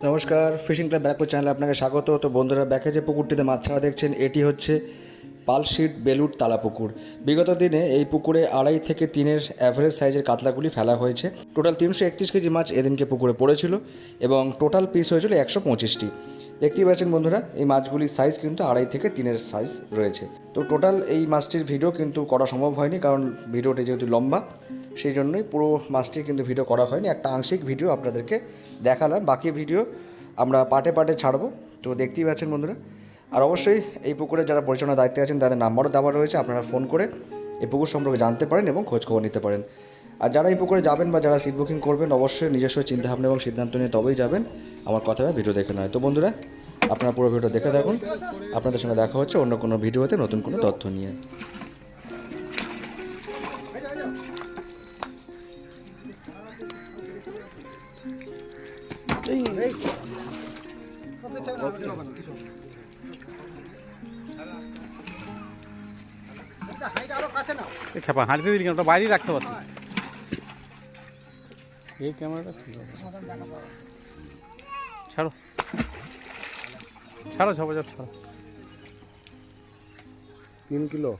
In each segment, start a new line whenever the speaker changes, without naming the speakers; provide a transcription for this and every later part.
নমস্কার, fishing club Barrackpore চ্যানেলে আপনাকে স্বাগত। তো বন্ধুরা, ব্যাকে যে পুকুরটিতে মাছ ছাড়া দেখছেন, এটি হচ্ছে পালশিট বেলুট তালা পুকুর। বিগত দিনে এই পুকুরে আড়াই থেকে তিনের অ্যাভারেজ সাইজের কাতলাগুলি ফেলা হয়েছে। টোটাল তিনশো একত্রিশ কেজি মাছ এদিনকে পুকুরে পড়েছিল এবং টোটাল পিস হয়েছিল একশো পঁচিশটি। দেখতেই পাচ্ছেন বন্ধুরা, এই মাছগুলির সাইজ কিন্তু আড়াই থেকে তিনের সাইজ রয়েছে। তো টোটাল এই মাছটির ভিডিও কিন্তু করা সম্ভব হয়নি, কারণ ভিডিওটি যেহেতু লম্বা, সেই জন্যই পুরো মাছটি কিন্তু ভিডিও করা হয়নি। একটা আংশিক ভিডিও আপনাদেরকে দেখালাম, বাকি ভিডিও আমরা পার্টে পার্টে ছাড়বো। তো দেখতেই পাচ্ছেন বন্ধুরা, আর অবশ্যই এই পুকুরে যারা পরিচালনার দায়িত্বে আছেন, তাদের নাম্বারও দেওয়া রয়েছে, আপনারা ফোন করে এই পুকুর সম্পর্কে জানতে পারেন এবং খোঁজখবর নিতে পারেন। আর যারা এই পুকুরে যাবেন বা যারা সিট বুকিং করবেন, অবশ্যই নিজস্ব চিন্তাভাবনা এবং সিদ্ধান্ত নিয়ে তবেই যাবেন। আমার কথা ভিডিও দেখে নয়। তো বন্ধুরা, আপনারা পুরো ভিডিও দেখে থাকুন। আপনাদের সঙ্গে দেখা হচ্ছে অন্য কোনো ভিডিওতে নতুন কোনো তথ্য নিয়ে।
খেপা, হাঁটতে দিলি কেন? বাইরেই রাখতে পারতি এই ক্যামেরাটা ঠিক আছে। ছাড়ো। ছাড়ো ছ বছর ছাড়ো।
তিন কিলো?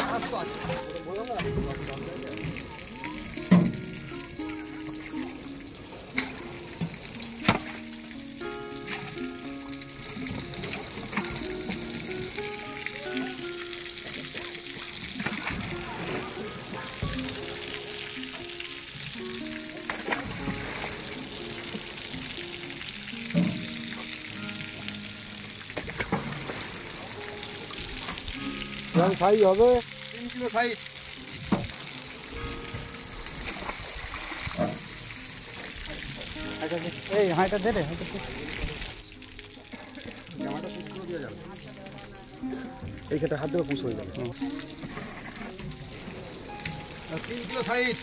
알았어. 모형은 안 된다. সাইজ হবে। তিন কিলো সাইজ।
এই হাঁটা দে রে হাঁটা দে।
এই ক্ষেত্রে হাত দেবে পুষ হয়ে যাবে।
তিন কিলো সাইজ।